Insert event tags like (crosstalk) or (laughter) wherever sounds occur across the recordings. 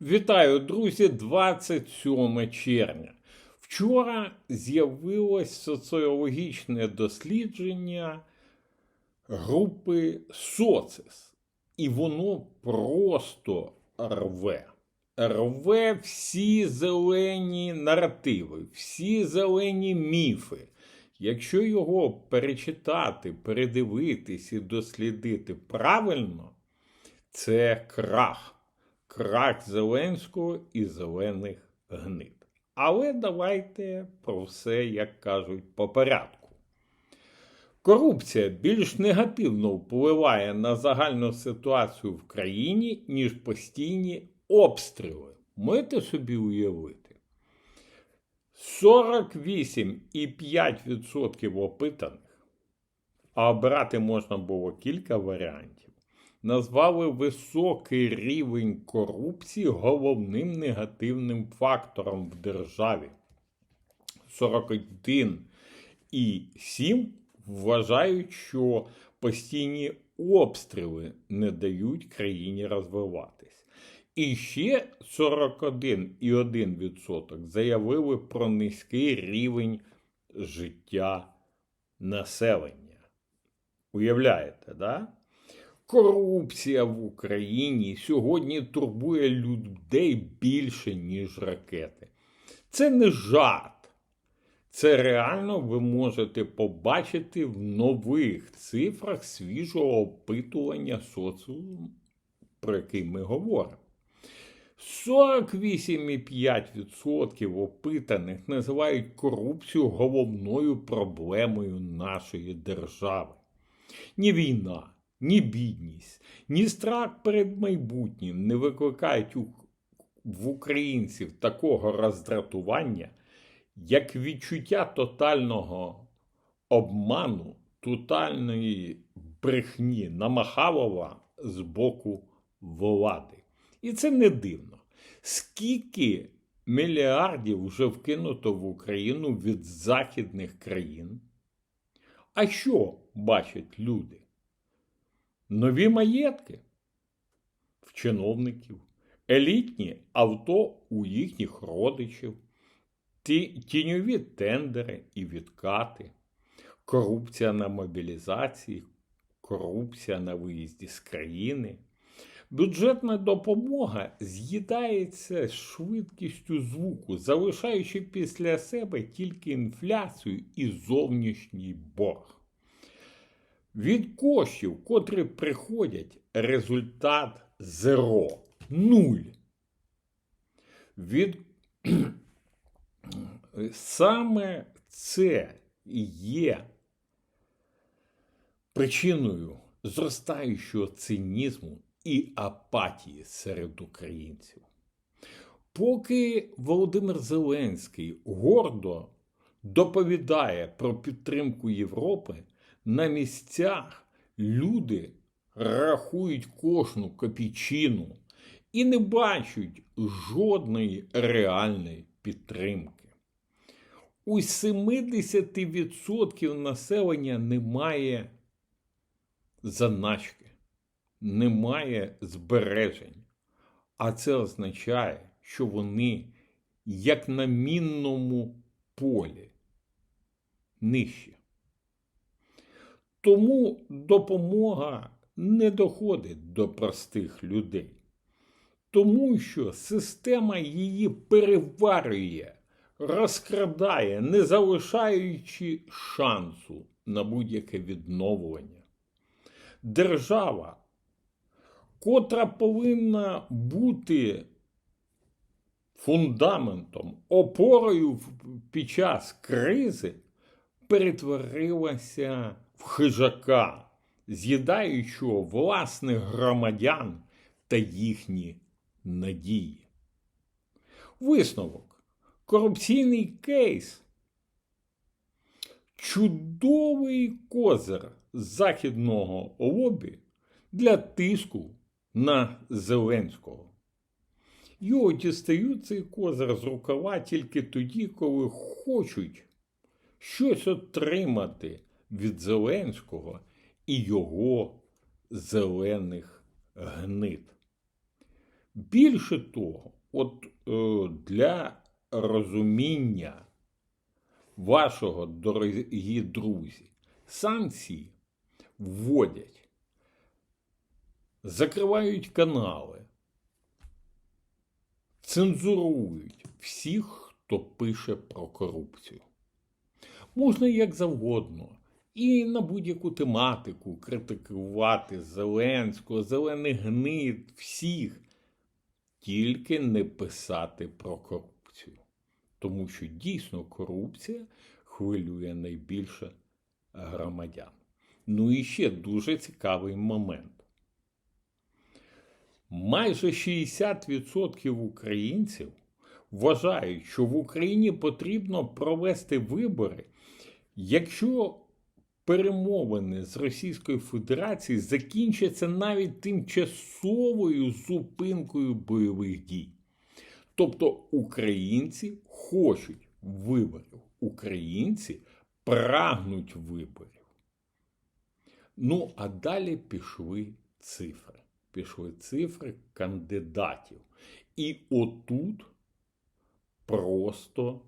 Вітаю, друзі, 27 червня. Вчора з'явилось соціологічне дослідження групи Социс, і воно просто рве. Рве всі зелені наративи, всі зелені міфи. Якщо його перечитати, передивитись і дослідити правильно, це крах. Крах Зеленського і зелених гнид. Але давайте про все, як кажуть, по порядку. Корупція більш негативно впливає на загальну ситуацію в країні, ніж постійні обстріли. Можете собі уявити? 48,5% опитаних, а обрати можна було кілька варіантів, назвали високий рівень корупції головним негативним фактором в державі. 41,7% вважають, що постійні обстріли не дають країні розвиватись. І ще 41,1% заявили про низький рівень життя населення. Уявляєте, да? Корупція в Україні сьогодні турбує людей більше, ніж ракети. Це не жарт. Це реально ви можете побачити в нових цифрах свіжого опитування соціуму, про який ми говоримо. 48,5% опитаних називають корупцію головною проблемою нашої держави. Ні війна, ні бідність, ні страх перед майбутнім не викликають у, в українців такого роздратування, як відчуття тотального обману, тотальної брехні Намахалова з боку влади. І це не дивно. Скільки мільярдів вже вкинуто в Україну від західних країн? А що бачать люди? Нові маєтки в чиновників, елітні авто у їхніх родичів, тіньові тендери і відкати, корупція на мобілізації, корупція на виїзді з країни. Бюджетна допомога з'їдається з швидкістю звуку, залишаючи після себе тільки інфляцію і зовнішній борг. Від коштів, котрі приходять, результат зеро, нуль. Від... (clears throat) Саме це і є причиною зростаючого цинізму і апатії серед українців. Поки Володимир Зеленський гордо доповідає про підтримку Європи, на місцях люди рахують кожну копійчину і не бачать жодної реальної підтримки. У 70% населення немає заначки, немає збережень. А це означає, що вони, як на мінному полі, нижчі. Тому допомога не доходить до простих людей, тому що система її переварює, розкрадає, не залишаючи шансу на будь-яке відновлення. Держава, котра повинна бути фундаментом, опорою під час кризи, перетворилася в хижака, з'їдаючого власних громадян та їхні надії. Висновок. Корупційний кейс. Чудовий козир західного лобі для тиску на Зеленського. Його дістають цей козир з рукава тільки тоді, коли хочуть щось отримати від Зеленського і його зелених гнид. Більше того, от е, для розуміння вашого, дорогі друзі, санкції вводять, закривають канали, цензурують всіх, хто пише про корупцію. Можна як завгодно. І на будь-яку тематику критикувати Зеленського, зелених гнид, всіх, тільки не писати про корупцію. Тому що дійсно корупція хвилює найбільше громадян. Ну і ще дуже цікавий момент. Майже 60% українців вважають, що в Україні потрібно провести вибори, якщо перемовини з Російською Федерацією закінчаться навіть тимчасовою зупинкою бойових дій. Тобто українці хочуть виборів, українці прагнуть виборів. Ну, а далі пішли цифри. Пішли цифри кандидатів. І отут просто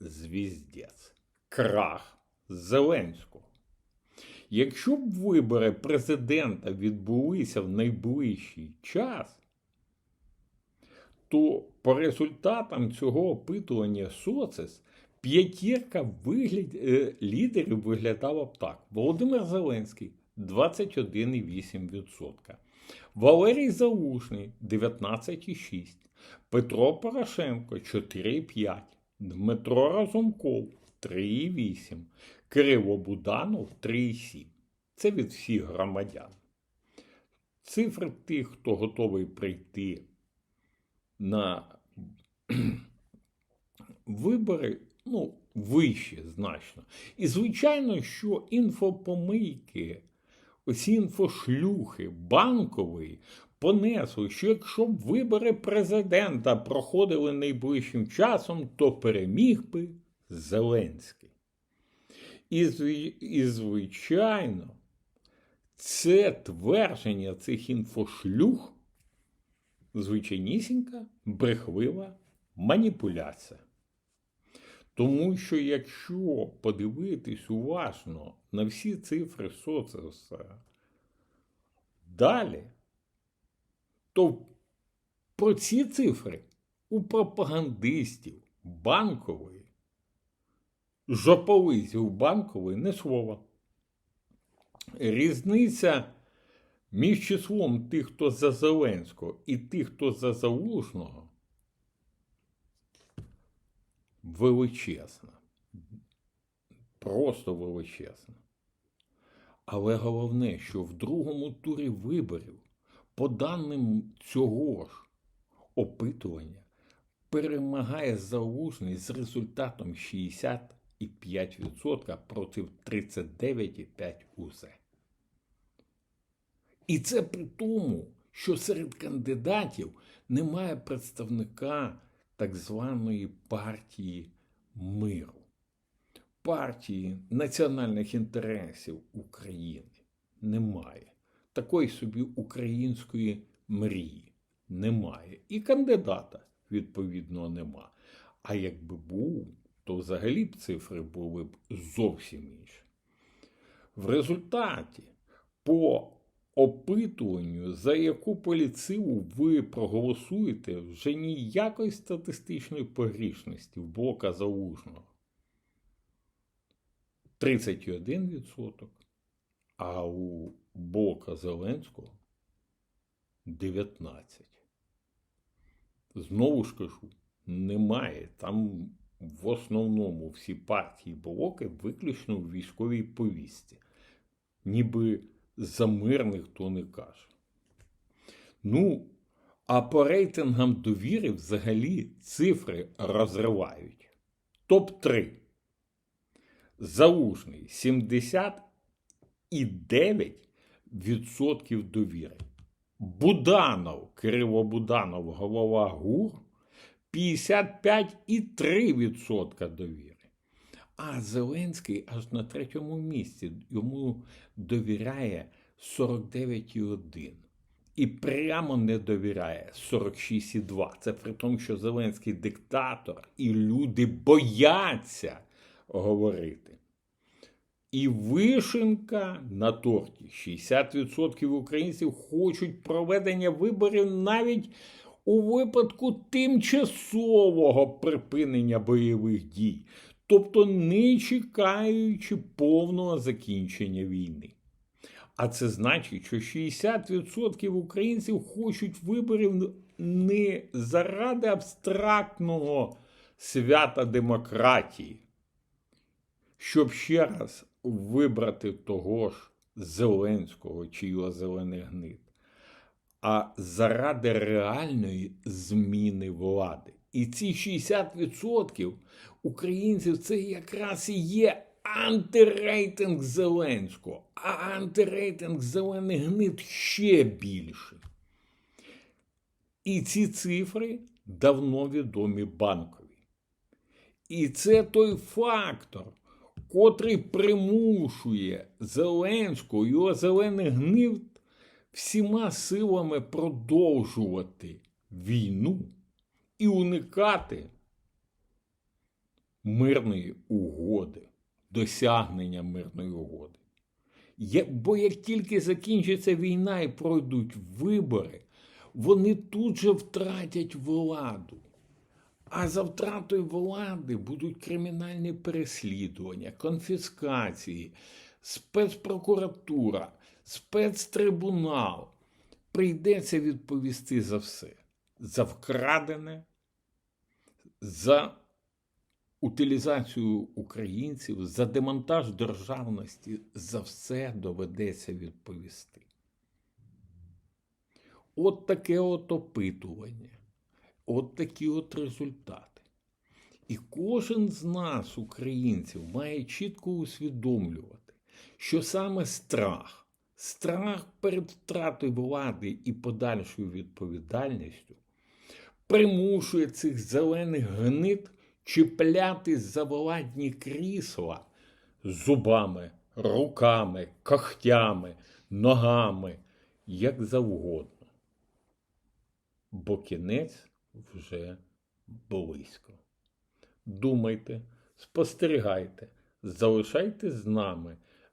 звіздець. Крах Зеленського. Якщо б вибори президента відбулися в найближчий час, то по результатам цього опитування соцес п'ятірка вигляд... е, лідерів виглядала б так: Володимир Зеленський 21,8%, Валерій Залужний 19,6%, Петро Порошенко 4,5%, Дмитро Разумков 3,8%, Кирило Буданов 3,7%. Це від всіх громадян. Цифри тих, хто готовий прийти на (clears throat) вибори, ну, вище значно. І, звичайно, що інфопомийки, оці інфошлюхи, банкові понесли, що якщо б вибори президента проходили найближчим часом, то переміг би Зеленський. І, звичайно, це твердження цих інфошлюх звичайнісінька брехлива маніпуляція. Тому що якщо подивитись уважно на всі цифри соцреса далі, то про ці цифри у пропагандистів банкової, жополизів банкової не слова. Різниця між числом тих, хто за Зеленського, і тих, хто за Залужного, величезна. Просто величезна. Але головне, що в другому турі виборів, по даним цього ж опитування, перемагає Залужний з результатом 65% проти 39,5% УЗ. І це при тому, що серед кандидатів немає представника так званої партії миру, партії національних інтересів України. Немає. Такої собі української мрії немає. І кандидата, відповідно, нема. А якби був, то взагалі б цифри були б зовсім інші. В результаті по опитуванню, за яку поліцію ви проголосуєте, вже ніякої статистичної погрішності в блока залужного. 31%, а у Бока Зеленського 19%. Знову ж кажу, немає. Там в основному всі партії блоки виключно в військовій повісті. Ніби за мир ніхто не каже. Ну, а по рейтингам довіри взагалі цифри розривають. Топ-3. Залужний 79,9% довіри. Буданов, Кирило Буданов, голова ГУР 55,3% довіри. А Зеленський аж на третьому місці йому довіряє 49,1. і прямо не довіряє 46,2. Це при тому, що Зеленський диктатор, і люди бояться говорити. І вишенка на торті. 60% українців хочуть проведення виборів навіть у випадку тимчасового припинення бойових дій, тобто не чекаючи повного закінчення війни. А це значить, що 60% українців хочуть виборів не заради абстрактного свята демократії, щоб ще раз вибрати того ж Зеленського чи його зелений гнит, а заради реальної зміни влади. І ці 60% українців це якраз і є антирейтинг Зеленського, а антирейтинг зелений гнит ще більший. І ці цифри давно відомі банкові. І це той фактор, котрий примушує Зеленського, його зелений гнив всіма силами продовжувати війну і уникати мирної угоди, досягнення мирної угоди. Бо як тільки закінчиться війна і пройдуть вибори, вони тут же втратять владу. А за втратою влади будуть кримінальні переслідування, конфіскації, спецпрокуратура, спецтрибунал. Прийдеться відповісти за все: за вкрадене, за утилізацію українців, за демонтаж державності, за все доведеться відповісти. От таке от опитування, от такі от результати. І кожен з нас, українців, має чітко усвідомлювати, що саме страх, страх перед втратою влади і подальшою відповідальністю примушує цих зелених гнит чіплятись за владні крісла зубами, руками, когтями, ногами, як завгодно. Бо кінець вже близько. Думайте, спостерігайте, залишайтесь з нами.